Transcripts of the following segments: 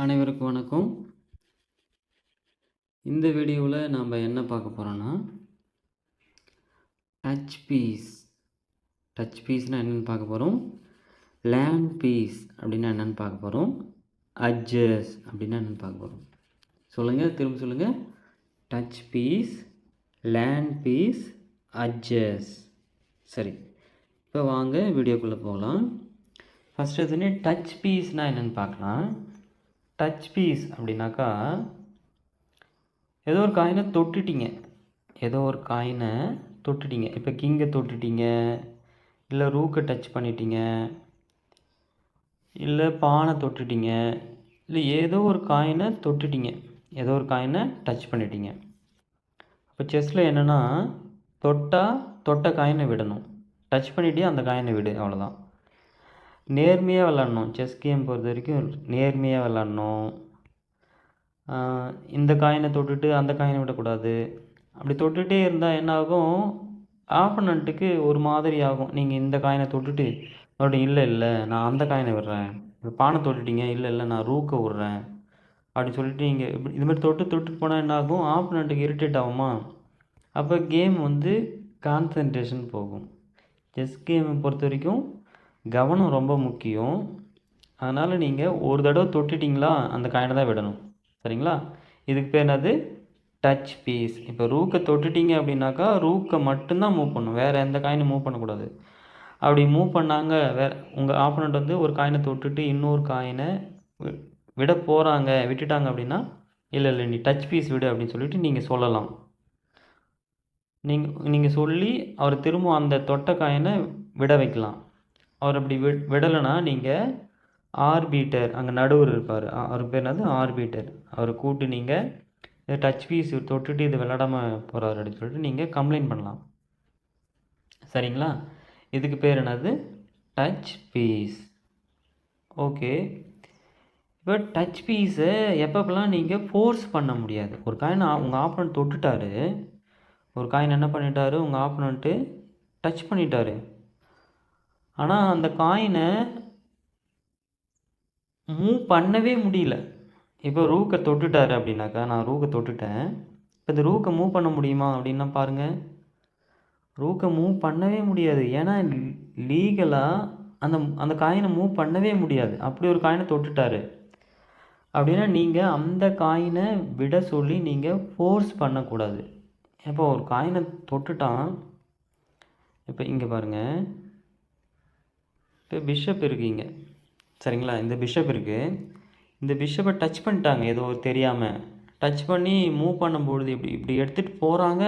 அனைவருக்கும் வணக்கம். இந்த வீடியோவில் நாம் என்ன பார்க்க போகிறோன்னா டச் பீஸ் டச் பீஸ்னால் என்னென்னு பார்க்க போகிறோம் லேண்ட் பீஸ் அப்படின்னா என்னென்னு பார்க்க போகிறோம் அட்ஜஸ் அப்படின்னா என்னென்னு பார்க்க போகிறோம் சொல்லுங்கள் திரும்ப சொல்லுங்கள் touch piece land piece adjust சரி இப்போ வாங்க வீடியோக்குள்ளே போகலாம். ஃபஸ்ட்டு எதுனே டச் பீஸ்னால் என்னென்னு பார்க்கலாம். டச் பீஸ் அப்படின்னாக்கா ஏதோ ஒரு காயினை தொட்டுட்டீங்க. ஏதோ ஒரு காயினை தொட்டுட்டீங்க. இப்போ கிங்கை தொட்டுட்டீங்க. இல்லை ரூக்கை டச் பண்ணிட்டீங்க. இல்லை பானை தொட்டுட்டீங்க. இல்லை ஏதோ ஒரு காயினை தொட்டுட்டீங்க. ஏதோ ஒரு காயினை டச் பண்ணிட்டீங்க. இப்போ செஸ்ஸில் என்னென்னா தொட்டால் தொட்ட காயினை விடணும். டச் பண்ணிட்டே அந்த காயினை விடு அவ்வளோதான் நேர்மையாக விளாட்ணும். செஸ் கேம் பொறுத்த வரைக்கும் நேர்மையாக விளாட்ணும். இந்த காயினை தொட்டுட்டு அந்த காயினை விடக்கூடாது. அப்படி தொட்டுகிட்டே இருந்தால் என்ன ஆகும் ஆப்பனண்ட்டுக்கு ஒரு மாதிரி ஆகும். நீங்கள் இந்த காயினை தொட்டுட்டு மறுபடியும் இல்லை இல்லை நான் அந்த காயினை விடுறேன். இப்போ பானை தொட்டுட்டீங்க இல்லை இல்லை நான் ரூக்கை விட்றேன். அப்படின்னு சொல்லிட்டு நீங்கள் இப்படி இது மாதிரி தொட்டு தொட்டு போனால் என்ன ஆகும் ஆப்பனண்ட்டுக்கு இரிட்டேட் ஆகுமா? அப்போ கேம் வந்து கான்சன்ட்ரேஷன் போகும். செஸ் கேமை பொறுத்த வரைக்கும் கவனம் ரொம்ப முக்கியம். அதனால் நீங்கள் ஒரு தடவை தொட்டுட்டிங்களா அந்த காயினை தான் விடணும். சரிங்களா? இதுக்கு பேர் என்னது? டச் பீஸ் இப்போ ரூக்கை தொட்டுட்டிங்க அப்படின்னாக்கா ரூக்கை மட்டும்தான் மூவ் பண்ணணும். வேறு எந்த காயினும் மூவ் பண்ணக்கூடாது. அப்படி மூவ் பண்ணாங்க வேறு உங்கள் ஆப்பனண்ட் வந்து ஒரு காயினை தொட்டுட்டு இன்னொரு காயினை விட போகிறாங்க விட்டுட்டாங்க அப்படின்னா இல்லை இல்லை நீ டச் பீஸ் விடு அப்படின்னு சொல்லிட்டு நீங்கள் சொல்லலாம். நீங்கள் நீங்கள் சொல்லி அவர் திரும்ப அந்த தொட்ட காயினை விட வைக்கலாம். அவர் அப்படி வி விடலைன்னா நீங்கள் ஆர்பீட்டர் அங்கே நடுவர் இருப்பார். அவர் பேர் என்னது? ஆர்பீட்டர் அவரை கூப்பிட்டு நீங்கள் டச் பீஸ் தொட்டுட்டு இது விளாடாமல் போகிறாரு அப்படின்னு சொல்லிட்டு நீங்கள் கம்ப்ளைண்ட் பண்ணலாம். சரிங்களா? இதுக்கு பேர் என்னது? டச் பீஸ் ஓகே இப்போ டச் பீஸை எப்பப்பெல்லாம் நீங்கள் ஃபோர்ஸ் பண்ண முடியாது. ஒரு காயின் உங்கள் ஆப்பனண்ட் தொட்டுட்டாரு. ஒரு காயின் என்ன பண்ணிட்டாரு? உங்கள் ஆப்பனண்ட்டு டச் பண்ணிட்டாரு. ஆனால் அந்த காயினை மூவ் பண்ணவே முடியல. இப்போ ரூக்கை தொட்டுட்டாரு அப்படின்னாக்கா நான் ரூக்கை தொட்டுட்டேன். இப்போ இந்த ரூக்கை மூவ் பண்ண முடியுமா அப்படின்னா பாருங்கள் ரூக்கை மூவ் பண்ணவே முடியாது. ஏன்னா லீகலாக அந்த அந்த காயினை மூவ் பண்ணவே முடியாது. அப்படி ஒரு காயினை தொட்டுட்டாரு. அப்படின்னா நீங்கள் அந்த காயினை விட சொல்லி நீங்கள் ஃபோர்ஸ் பண்ணக்கூடாது. இப்போ ஒரு காயினை தொட்டுட்டான் இப்போ இங்கே பாருங்கள் இப்போ பிஷப் இருக்கீங்க. சரிங்களா? இந்த பிஷப் இருக்குது இந்த பிஷப்பை டச் பண்ணிட்டாங்க. ஏதோ தெரியாமல் டச் பண்ணி மூவ் பண்ணும்பொழுது இப்படி இப்படி எடுத்துகிட்டு போகிறாங்க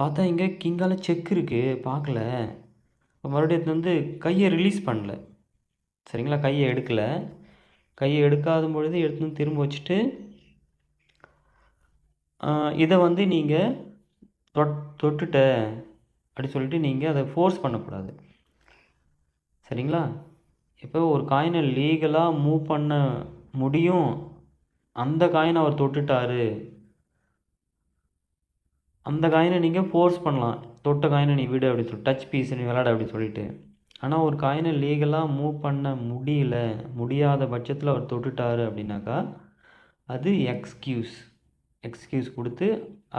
பார்த்தா இங்கே கிங்கால செக் இருக்குது பார்க்கல. இப்போ மறுபடியும் வந்து கையை ரிலீஸ் பண்ணல. சரிங்களா? கையை எடுக்கலை. கையை எடுக்காத பொழுது எடுத்து திரும்ப வச்சுட்டு இதை வந்து நீங்கள் தொட் தொட்டுட்ட. அப்படி சொல்லிட்டு நீங்கள் அதை ஃபோர்ஸ் பண்ணக்கூடாது. சரிங்களா? இப்போ ஒரு காயினை லீகலாக மூவ் பண்ண முடியும். அந்த காயினை அவர் தொட்டுட்டாரு. அந்த காயினை நீங்கள் ஃபோர்ஸ் பண்ணலாம். தொட்ட காயினை நீ விடு அப்படி சொல்லி டச் பீஸ் நீ விளாட அப்படி சொல்லிட்டு. ஆனால் ஒரு காயினை லீகலாக மூவ் பண்ண முடியல முடியாத பட்சத்தில் அவர் தொட்டுட்டாரு அப்படின்னாக்கா அது எக்ஸ்கியூஸ் எக்ஸ்கியூஸ் கொடுத்து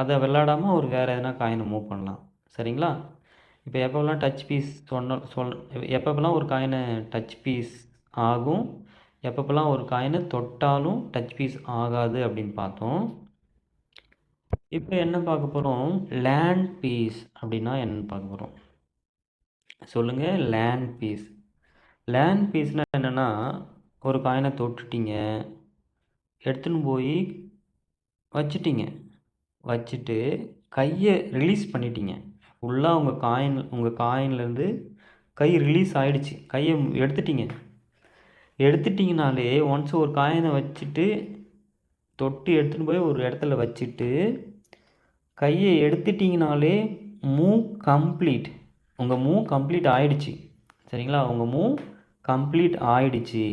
அதை விளாடாமல் அவர் வேறு எதனா காயினை மூவ் பண்ணலாம். சரிங்களா? இப்போ எப்போல்லாம் டச் பீஸ் சொன்ன சொல் எப்பப்பெல்லாம் ஒரு காயினை டச் பீஸ் ஆகும் எப்பப்பெல்லாம் ஒரு காயினை தொட்டாலும் டச் பீஸ் ஆகாது அப்படின்னு பார்த்தோம். இப்போ என்ன பார்க்க போகிறோம் லேண்ட் பீஸ் அப்படின்னா என்னன்னு பார்க்க போகிறோம் சொல்லுங்கள் லேண்ட் பீஸ் லேண்ட் பீஸ்னால் என்னென்னா ஒரு காயினை தொட்டுட்டீங்க எடுத்துன்னு போய் வச்சுட்டீங்க. வச்சுட்டு கையை ரிலீஸ் பண்ணிட்டீங்க. ஃபுல்லாக உங்கள் காயின் உங்கள் காயின்லேருந்து கை ரிலீஸ் ஆகிடுச்சு கையை எடுத்துட்டிங்க. எடுத்துட்டிங்கனாலே ஒன்ஸ் ஒரு காயினை வச்சுட்டு தொட்டு எடுத்துகிட்டு போய் ஒரு இடத்துல வச்சுட்டு கையை எடுத்துட்டிங்கனாலே மூவ் கம்ப்ளீட் உங்கள் மூவ் கம்ப்ளீட் ஆகிடுச்சு சரிங்களா? உங்கள் மூவ் கம்ப்ளீட் ஆகிடுச்சு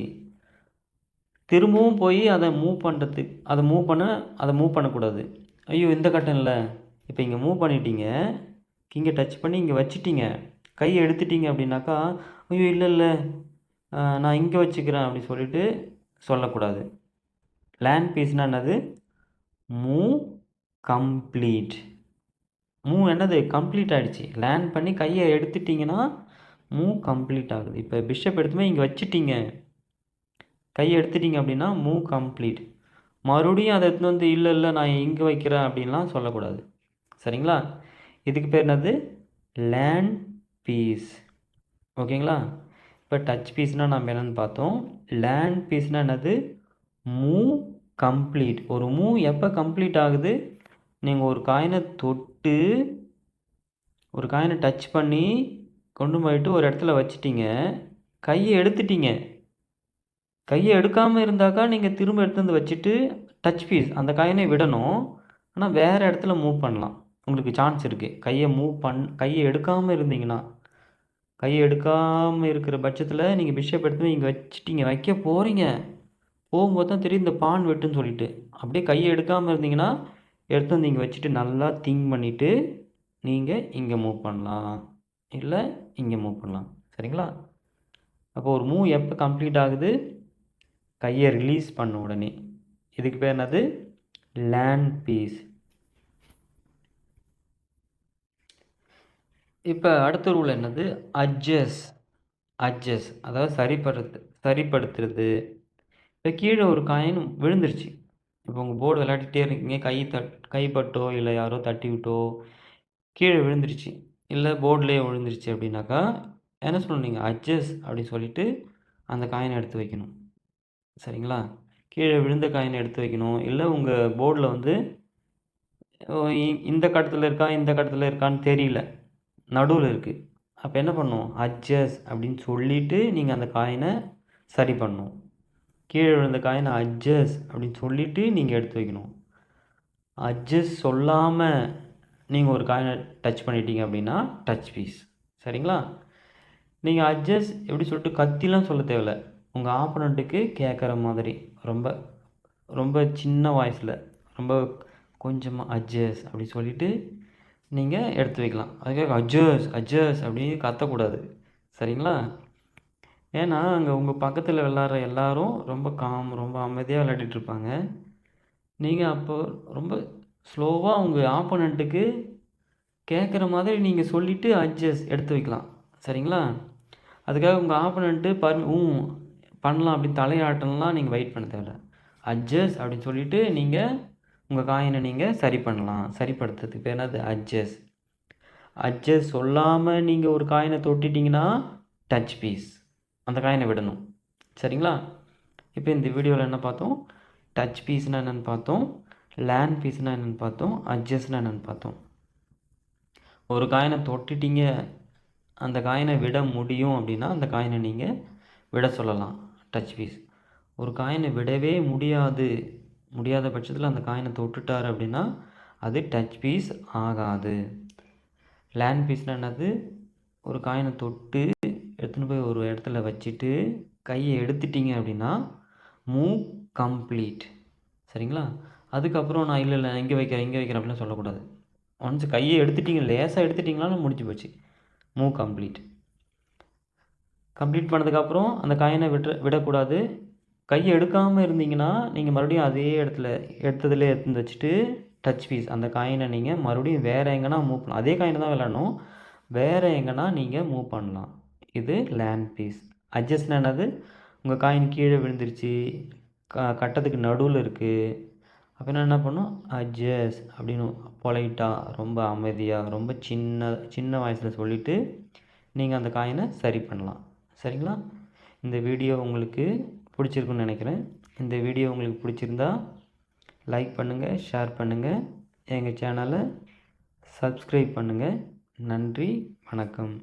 திரும்பவும் போய் அதை மூவ் பண்ணுறதுக்கு அதை மூவ் பண்ண அதை மூவ் பண்ணக்கூடாது. ஐயோ இந்த கட்டம் இல்லை இப்போ இங்கே மூவ் பண்ணிட்டீங்க. இங்கே டச் பண்ணி இங்கே வச்சிட்டிங்க. கையை எடுத்துட்டீங்க அப்படின்னாக்கா ஐயோ இல்லை இல்லை. நான் இங்கே வச்சுக்கிறேன் அப்படி சொல்லிட்டு சொல்லக்கூடாது. லேண்ட் பீஸ்னால் என்னது? மூ கம்ப்ளீட் மூ என்னது? கம்ப்ளீட் ஆகிடுச்சு லேண்ட் பண்ணி கையை எடுத்துட்டிங்கன்னா மூ கம்ப்ளீட் ஆகுது. இப்போ பிஷப் எடுத்துமே இங்கே வச்சுட்டீங்க. கையை எடுத்துட்டிங்க அப்படின்னா மூ கம்ப்ளீட் மறுபடியும் அதை எடுத்துன்னு வந்து இல்லை இல்லை நான் இங்கே வைக்கிறேன் அப்படின்லாம் சொல்லக்கூடாது. சரிங்களா? இதுக்கு பேர் என்னது? லேண்ட் பீஸ் ஓகேங்களா? இப்போ டச் பீஸ்னால் நம்ம என்னென்னு பார்த்தோம். லேண்ட் பீஸ்னால் என்னது? மூவ் கம்ப்ளீட் ஒரு மூவ் எப்போ கம்ப்ளீட் ஆகுது? நீங்கள் ஒரு காயினை தொட்டு ஒரு காயினை டச் பண்ணி கொண்டு போயிட்டு ஒரு இடத்துல வச்சிட்டிங்க. கையை எடுத்துட்டீங்க. கையை எடுக்காமல் இருந்தாக்கா நீங்கள் திரும்ப எடுத்து வந்து வச்சுட்டு டச் பீஸ் அந்த காயினை விடணும். ஆனால் வேறு இடத்துல மூவ் பண்ணலாம். உங்களுக்கு சான்ஸ் இருக்குது கையை மூவ் பண் கையை எடுக்காமல் இருந்தீங்கன்னா கையை எடுக்காமல் இருக்கிற பட்சத்தில் நீங்கள் பிஷப் எடுத்து இங்கே வச்சுட்டீங்க வைக்க போகிறீங்க போகும்போது தான் தெரியும் இந்த பான் வெட்டுன்னு சொல்லிட்டு. அப்படியே கையை எடுக்காமல் இருந்தீங்கன்னா எடுத்து வந்து இங்கே வச்சுட்டு நல்லா திங்க் பண்ணிவிட்டு நீங்கள் இங்கே மூவ் பண்ணலாம். இல்லை இங்கே மூவ் பண்ணலாம். சரிங்களா? அப்போ ஒரு மூவ் எப்போ கம்ப்ளீட் ஆகுது? கையை ரிலீஸ் பண்ண உடனே. இதுக்கு பேர் என்னது? லேண்ட் பீஸ் இப்போ அடுத்த ரூல் என்னது? அட்ஜஸ் அட்ஜஸ் அதாவது சரிப்படுத்து சரிப்படுத்துறது. இப்போ கீழே ஒரு காயின் விழுந்துருச்சு. இப்போ உங்கள் போர்டு விளையாடிட்டே இருக்கீங்க. கை தட் கைப்பட்டோ இல்லை யாரோ தட்டி விட்டோ கீழே விழுந்துருச்சு. இல்லை போர்ட்லேயே விழுந்துருச்சு அப்படின்னாக்கா என்ன சொல்லணும் நீங்கள் அட்ஜஸ் அப்படின்னு சொல்லிவிட்டு அந்த காயினை எடுத்து வைக்கணும். சரிங்களா? கீழே விழுந்த காயினை எடுத்து வைக்கணும். இல்லை உங்கள் போர்டில் வந்து இந்த கட்டத்தில் இருக்கா இந்த கட்டத்தில் இருக்கான்னு தெரியல. நடுவில் இருக்குது அப்போ என்ன பண்ணும் அட்ஜஸ் அப்படின்னு சொல்லிவிட்டு நீங்கள் அந்த காயினை சரி பண்ணணும். கீழே விழுந்த காயினை அட்ஜஸ் அப்படின்னு சொல்லிவிட்டு நீங்கள் எடுத்து வைக்கணும். அட்ஜஸ் சொல்லாமல் நீங்கள் ஒரு காயினை டச் பண்ணிட்டீங்க அப்படின்னா டச் பீஸ் சரிங்களா? நீங்கள் அட்ஜஸ் எப்படி சொல்லிட்டு கத்திலாம் சொல்ல தேவையில்ல. உங்கள் ஆப்பனண்ட்டுக்கு கேட்குற மாதிரி. ரொம்ப ரொம்ப சின்ன வாய்ஸில் ரொம்ப கொஞ்சமாக அட்ஜஸ் அப்படி சொல்லிவிட்டு நீங்கள் எடுத்து வைக்கலாம். அதுக்காக அஜர்ஸ் அஜர்ஸ் அப்படின்னு கத்தக்கூடாது. சரிங்களா? ஏன்னா அங்கே உங்கள் பக்கத்தில் விளாட்ற எல்லாரும் ரொம்ப காம் ரொம்ப அமைதியாக விளையாடிட்டுருப்பாங்க நீங்கள் அப்போ ரொம்ப ஸ்லோவாக உங்கள் ஆப்போனண்ட்டுக்கு கேட்குற மாதிரி நீங்கள் சொல்லிவிட்டு அட்ஜஸ்ட் எடுத்து வைக்கலாம். சரிங்களா? அதுக்காக உங்கள் ஆப்போனண்ட்டு பர் ஊ பண்ணலாம் அப்படி தலையாட்டம்லாம் நீங்கள் வெயிட் பண்ண தேவை அட்ஜஸ்ட் அப்படின்னு சொல்லிவிட்டு நீங்கள் உங்கள் காயினை நீங்கள் சரி பண்ணலாம். சரிப்படுத்துறதுக்கு பேர் என்னது? அட்ஜஸ்ட் அட்ஜஸ்ட் சொல்லாமல் நீங்கள் ஒரு காயினை தொட்டிட்டிங்கன்னா டச் பீஸ் அந்த காயினை விடணும். சரிங்களா? இப்போ இந்த வீடியோவில் என்ன பார்த்தோம்? டச் பீஸ்னால் என்னென்னு பார்த்தோம். லேண்ட் பீஸ்னால் என்னென்னு பார்த்தோம். அட்ஜஸ்ட்னால் என்னென்னு பார்த்தோம். ஒரு காயினை தொட்டுட்டீங்க. அந்த காயினை விட முடியும் அப்படின்னா அந்த காயினை நீங்கள் விட சொல்லலாம். டச் பீஸ் ஒரு காயினை விடவே முடியாது. முடியாத பட்சத்தில் அந்த காயினை தொட்டுட்டார் அப்படின்னா அது டச் பீஸ் ஆகாது. லேண்ட் பீஸ்னால் என்னது? ஒரு காயினை தொட்டு எடுத்துன்னு போய் ஒரு இடத்துல வச்சுட்டு கையை எடுத்துட்டிங்க அப்படின்னா மூவ் கம்ப்ளீட் சரிங்களா? அதுக்கப்புறம் நான் இல்லை இல்லை இங்கே வைக்கிறேன் இங்கே வைக்கிறேன் அப்படின்னு சொல்லக்கூடாது. ஒன்ஸ் கையை எடுத்துட்டிங்க லேசாக எடுத்துட்டிங்களாலும் முடிஞ்சு போச்சு. மூவ் கம்ப்ளீட் கம்ப்ளீட் பண்ணதுக்கப்புறம் அந்த காயினை விட்டு விடக்கூடாது. கையை எடுக்காமல் இருந்தீங்கன்னா நீங்கள் மறுபடியும் அதே இடத்துல எடுத்ததுலேயே எடுத்து வச்சுட்டு டச் பீஸ் அந்த காயினை நீங்கள் மறுபடியும் வேறு எங்கன்னா மூவ் பண்ணலாம். அதே காயினை தான் விளாடணும் வேறு எங்கன்னா நீங்கள் மூவ் பண்ணலாம். இது லேண்ட் பீஸ் அட்ஜஸ்ட்னா என்னது? உங்கள் காயின் கீழே விழுந்துருச்சு. க கட்டத்துக்கு நடுவில் இருக்குது அப்படின்னா என்ன பண்ணும் அட்ஜஸ் அப்படின்னு பொலைட்டாக ரொம்ப அமைதியாக ரொம்ப சின்ன சின்ன வாய்ஸில் சொல்லிவிட்டு நீங்கள் அந்த காயினை சரி பண்ணலாம். சரிங்களா? இந்த வீடியோ உங்களுக்கு பிடிச்சிருக்குன்னு நினைக்கிறேன். இந்த வீடியோ உங்களுக்கு பிடிச்சிருந்தா லைக் பண்ணுங்கள் ஷேர் பண்ணுங்கள் எங்கள் சேனலை சப்ஸ்கிரைப் பண்ணுங்கள் நன்றி வணக்கம்.